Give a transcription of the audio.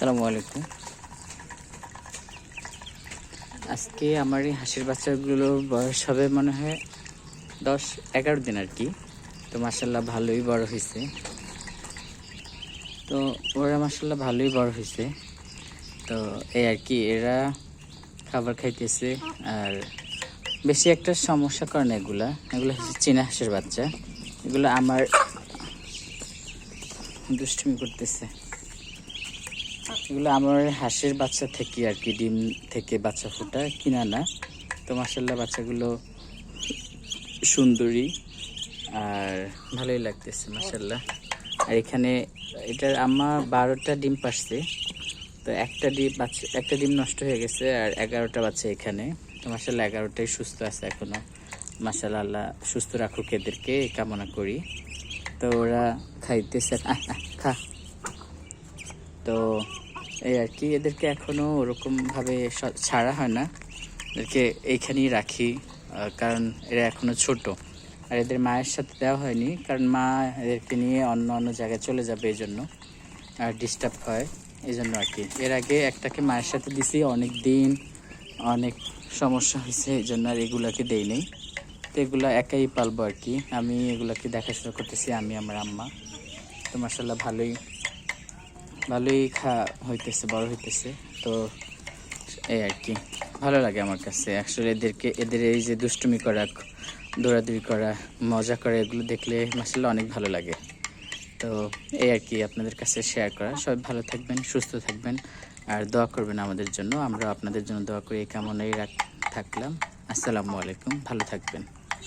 আসসালামু আলাইকুম। আজকে আমার এই হাঁসের বাচ্চাগুলোর বয়স হবে মনে হয় দশ, এগারো দিন আর কি। তো মাসাল্লাহ ভালোই বড় হয়েছে তো ওরা মাসাল্লাহ ভালোই বড় হয়েছে তো এই আর কি, এরা খাবার খাইতেছে আর বেশি একটা সমস্যা করে না এগুলা। এগুলো হচ্ছে চীনা হাঁসের বাচ্চা। এগুলো আমার দুষ্টুমি করতেছে। এগুলো আমার হাঁসের বাচ্চা থেকে আর কি, ডিম থেকে বাচ্চা ফোটা, কিনা না। তো মাসাল্লাহ বাচ্চাগুলো সুন্দরী আর ভালোই লাগতেছে মাসাল্লাহ আর এখানে এটার আম্মা বারোটা ডিম পারছে তো একটা ডিম বাচ্চা, একটা ডিম নষ্ট হয়ে গেছে আর এগারোটা বাচ্চা এখানে। তো মাসাল্লাহ এগারোটাই সুস্থ আছে এখনও মাসাল্লাহ আল্লাহ সুস্থ রাখুক এদেরকে কামনা করি। তো ওরা খাইতেছে খা। তো এই আর কি, এদেরকে এখনও ওরকমভাবে ছাড়া হয় না। এদেরকে এইখানেই রাখি কারণ এরা এখনও ছোট। আর এদের মায়ের সাথে দেওয়া হয়নি, কারণ মা এদেরকে নিয়ে অন্য অন্য জায়গায় চলে যাবে এই জন্য আর ডিস্টার্ব হয় এই জন্য আর কি। এর আগে একটাকে মায়ের সাথে দিছি, অনেক দিন অনেক সমস্যা হয়েছে এই জন্য আর এগুলাকে দেই নেই তো এগুলো একাই পালবো আর কি। আমি এগুলাকে দেখাশোনা করতেছি, আমি, আমার আম্মা। তো মাসাল্লাহ ভালোই ভালোই খা হইতেছে, বড় হইতেছে। তো এই আর কি। ভালো লাগে আমার কাছে। আসলে এদেরকে, এদের এই যে দুষ্টুমি করা, দৌড়াদৌড়ি করা, মজা করা, এগুলো দেখলে মাসাল্লাহ অনেক ভালো লাগে। তো এই আর কি আপনাদের কাছে শেয়ার করা। সবাই ভালো থাকবেন, সুস্থ থাকবেন। আর দোয়া করবেন আমাদের জন্য। আমরা আপনাদের জন্য দোয়া করি। এই কামনাই রাখ, থাকলাম। আসসালামু আলাইকুম। ভালো থাকবেন।